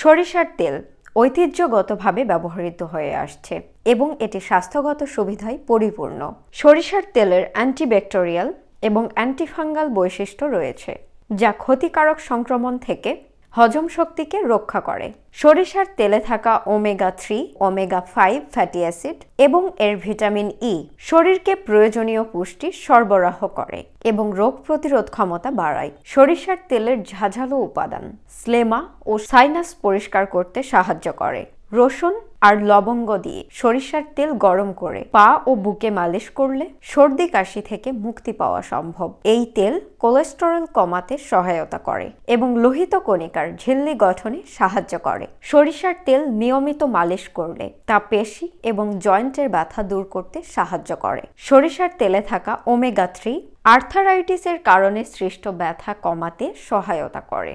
সরিষার তেল ঐতিহ্যগতভাবে ব্যবহৃত হয়ে আসছে এবং এটি স্বাস্থ্যগত সুবিধায় পরিপূর্ণ। সরিষার তেলের অ্যান্টিব্যাকটেরিয়াল এবং অ্যান্টিফাঙ্গাল বৈশিষ্ট্য রয়েছে, যা ক্ষতিকারক সংক্রমণ থেকে হজম শক্তিকে রক্ষা করে। সরিষার তেলে থাকা omega three, omega five fatty acid এবং এর ভিটামিন ই শরীরকে প্রয়োজনীয় পুষ্টি সরবরাহ করে এবং রোগ প্রতিরোধ ক্ষমতা বাড়ায়। সরিষার তেলের ঝাঝালো উপাদান, স্লেমা ও সাইনাস পরিষ্কার করতে সাহায্য করে। রসুন আর লবঙ্গ দিয়ে সরিষার তেল গরম করে পা ও বুকে মালিশ করলে সর্দি কাশি থেকে মুক্তি পাওয়া সম্ভব। এই তেল কোলেস্টেরল কমাতে সহায়তা করে এবং লোহিত কণিকার ঝিল্লি গঠনে সাহায্য করে। সরিষার তেল নিয়মিত মালিশ করলে তা পেশি এবং জয়েন্টের ব্যথা দূর করতে সাহায্য করে। সরিষার তেলে থাকা ওমেগা থ্রি আর্থারাইটিসের কারণে সৃষ্ট ব্যথা কমাতে সহায়তা করে।